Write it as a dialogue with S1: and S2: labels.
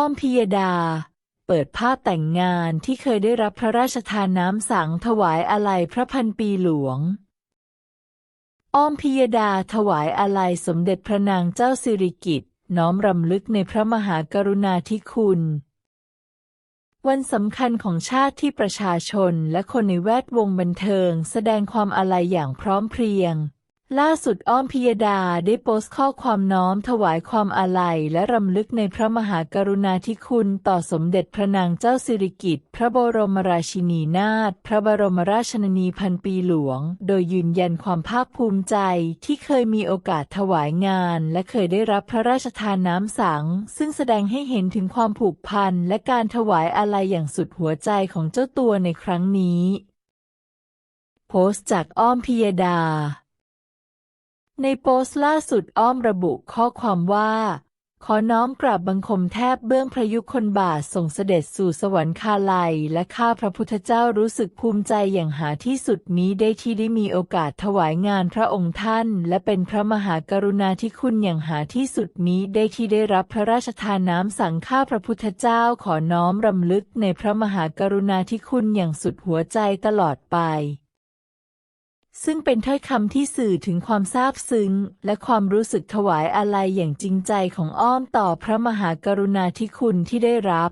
S1: อมพิยดา เปิดภาพแต่งงานที่เคยได้รับพระราชทานน้ำสังถวายอาลัยพระพันปีหลวง อ้อมพิยดาถวายอาลัยสมเด็จพระนางเจ้าสิริกิติ์น้อมรำลึกในพระมหากรุณาธิคุณ วันสำคัญของชาติที่ประชาชนและคนในแวดวงบันเทิง แสดงความอาลัยอย่างพร้อมเพรียง ล่าสุดอ้อมพิยดาได้โพสต์ข้อความน้อมถวายความอาลัยและรำลึกในพระมหากรุณาธิคุณต่อสมเด็จพระนางเจ้าสิริกิติ์พระบรมราชินีนาถพระบรมราชชนนีพันปีหลวง โดยยืนยันความภาคภูมิใจที่เคยมีโอกาสถวายงาน และเคยได้รับพระราชทานน้ำสัง ซึ่งแสดงให้เห็นถึงความผูกพันและการถวายอาลัยอย่างสุดหัวใจของเจ้าตัวในครั้งนี้ โพสต์จากอ้อมพิยดา ในโพสต์ล่าสุดอ้อมระบุข้อความว่า ขอน้อมกราบบังคมแทบเบื้องพระยุคลบาทส่งเสด็จสู่สวรรคาลัย และข้าพระพุทธเจ้ารู้สึกภูมิใจอย่างหาที่สุดนี้ได้ที่ได้มีโอกาสถวายงานพระองค์ท่าน และเป็นพระมหากรุณาธิคุณอย่างหาที่สุดนี้ได้ที่ได้รับพระราชทานน้ำสังข้าพระพุทธเจ้าขอน้อมรำลึกในพระมหากรุณาธิคุณอย่างสุดหัวใจตลอดไป ซึ่งเป็นถ้อยคำที่สื่อถึงความซาบซึ้ง และความรู้สึกถวายอาลัยอย่างจริงใจของอ้อมต่อพระมหากรุณาธิคุณที่ได้รับ